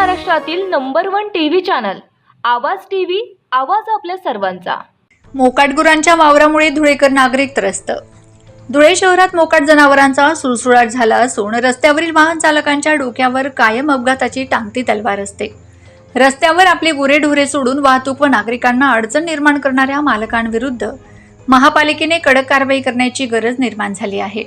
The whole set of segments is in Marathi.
महाराष्ट्रातील number one TV channel Awaaz TV आवाज आपल्या सर्वांचा. मोकाट गुरांच्या वावरामुळे धुळेकर नागरिक त्रस्त. धुळे शहरात मोकाट जनावरांचा सुळसुळाट झाला असून रस्त्यावरील वाहन चालकांच्या डोक्यावर कायम अपघाताची टांगती तलवार असते. रस्त्यावर आपले गुरेढोरे सोडून वाहतूक व नागरिकांना अडचण निर्माण करणाऱ्या मालकांविरुद्ध महापालिकेने कडक कारवाई करण्याची गरज निर्माण झाली आहे.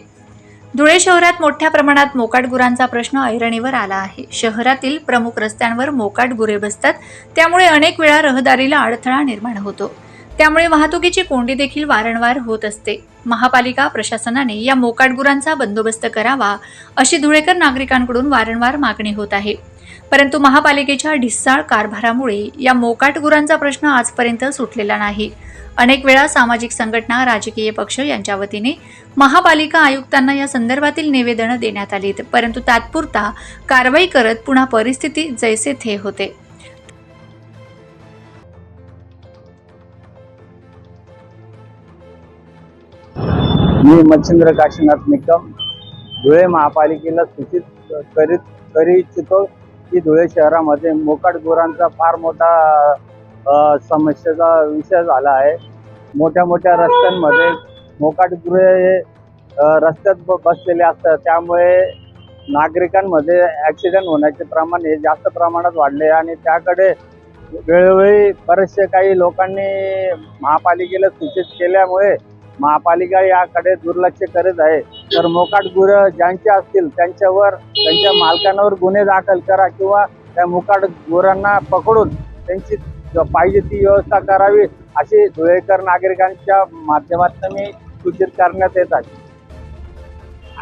धुळे शहरात मोठ्या प्रमाणात मोकाट गुरांचा प्रश्न ऐरणीवर आला आहे. शहरातील प्रमुख रस्त्यांवर मोकाट गुरे बसतात. त्यामुळे अनेक वेळा रहदारीला अडथळा निर्माण होतो. त्यामुळे वाहतुकीची कोंडी देखील वारंवार होत असते. महापालिका प्रशासनाने या मोकाट गुरांचा बंदोबस्त करावा अशी धुळेकर नागरिकांकडून वारंवार मागणी होत आहे. परंतु महापालिकेच्या ढिस्साळ कारभारामुळे या मोकाट गुरांचा प्रश्न आजपर्यंत सुटलेला नाही. अनेक वेळा सामाजिक संघटना राजकीय पक्ष यांच्या वतीने महापालिका आयुक्तांना या संदर्भातील निवेदनं देण्यात आलीत. परंतु तात्पुरता कारवाई करत पुन्हा परिस्थिती जैसे थे होते. मी मच्छिंद्र काशीनाथ निकम धुळे महापालिकेला सूचित करीत करी इच्छितो. की धुळे शहरामध्ये मोकाट गुरांचा फार मोठा समस्येचा विषय झाला आहे. मोठ्या मोठ्या रस्त्यांमध्ये मोकाट गुरे हे रस्त्यात ब- बसलेले असतात. त्यामुळे नागरिकांमध्ये ॲक्सिडेंट होण्याचे प्रमाण हे जास्त प्रमाणात वाढले आणि त्याकडे वेळोवेळी बरेचसे काही लोकांनी महापालिकेला सूचित केल्यामुळे महापालिका याकडे दुर्लक्ष करत आहे. तर मोकाट गुरं ज्यांचे असतील त्यांच्यावर त्यांच्या मालकांवर गुन्हे दाखल करा किंवा त्या मोकाट गुरांना पकडून त्यांची पाहिजे ती व्यवस्था करावी अशी धुळेकर नागरिकांच्या माध्यमातून मी सूचित करण्यात येत आहे.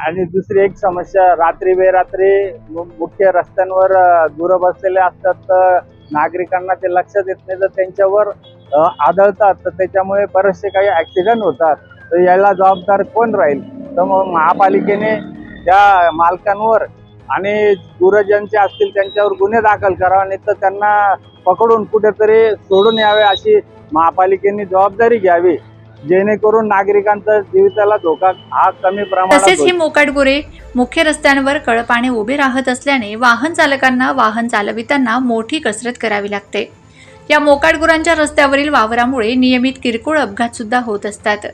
आणि दुसरी एक समस्या रात्री बेरात्री मु- मुख्य रस्त्यांवर अ, गुरं बसलेले असतात तर नागरिकांना ते लक्ष देत नाही तर त्यांच्यावर आदळतात. तर त्याच्यामुळे बरेचसे काही ऍक्सिडेंट होतात. तर याला जबाबदार कोण राहील? तर मग महापालिकेने त्या मालकांवर आणि गुरं ज्यांचे असतील त्यांच्यावर गुन्हे दाखल करावा नाही तर त्यांना पकडून कुठेतरी सोडून यावे अशी महापालिकेने जबाबदारी घ्यावी जेणेकरून नागरिकांचा जीविताला धोका हा कमी प्रमाणात तसेच. ही मोकाट गुरे मुख्य रस्त्यांवर कळपाने उभे राहत असल्याने वाहन चालकांना वाहन चालविताना मोठी कसरत करावी लागते. या मोकाट गुरांच्या रस्त्यावरील वावरामुळे नियमित किरकोळ अपघात सुद्धा होत असतात.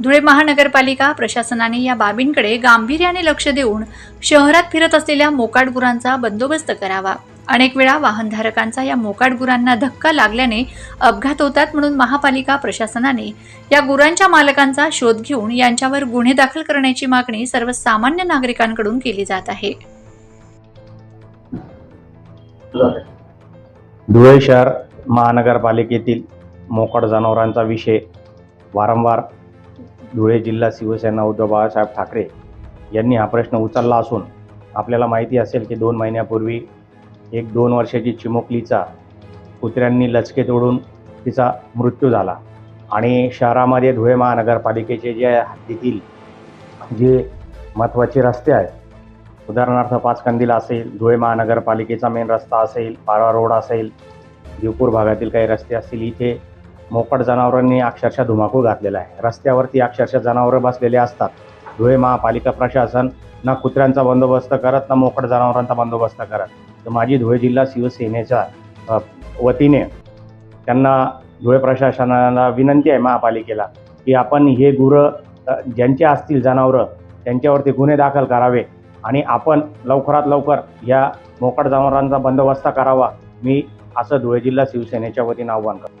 धुळे महानगरपालिका प्रशासनाने या बाबींकडे गांभीर्याने लक्ष देऊन शहरात फिरत असलेल्या मोकाट गुरांचा बंदोबस्त करावा. अनेक वेळा वाहनधारकांचा या मोकाट गुरांना धक्का लागल्याने अपघात होतात म्हणून महापालिका प्रशासनाने या गुरांच्या मालकांचा शोध घेऊन यांच्यावर गुन्हे दाखल करण्याची मागणी सर्वसामान्य नागरिकांकडून केली जात आहे. धुळे शहर महानगरपालिकेतील मोकाट जनावरांचा विषय वारंवार धुळे जिल्हा शिवसेना उद्धव बाळासाहेब ठाकरे यांनी हा प्रश्न उचलला असून आपल्याला माहिती असेल की दोन महिन्यापूर्वी एक दोन वर्षाची चिमुकलीचा कुत्र्यांनी लचके तोडून तिचा मृत्यू झाला. आणि शहरामध्ये धुळे महानगरपालिकेचे जे हद्दीतील जे महत्त्वाचे रस्ते आहेत उदाहरणार्थ पाचकंदील असेल धुळे महानगरपालिकेचा मेन रस्ता असेल पारवा रोड असेल देवपूर भागातील काही रस्ते असतील इथे मोकट जनावरांनी अक्षरशः धुमाकूळ घातलेला आहे. रस्त्यावरती अक्षरशः जनावरं बसलेले असतात. धुळे महापालिका प्रशासन ना कुत्र्यांचा बंदोबस्त करत ना मोकट जनावरांचा बंदोबस्त करत. तर माझी धुळे जिल्हा शिवसेनेच्या वतीने त्यांना धुळे प्रशासनाला विनंती आहे महापालिकेला की आपण हे गुरं ज्यांचे असतील जनावरं त्यांच्यावरती गुन्हे दाखल करावे आणि आपण लवकरात लवकर या मोकट जनावरांचा बंदोबस्त करावा. मी असं धुळे जिल्हा शिवसेनेच्या वतीनं आव्हान करतो.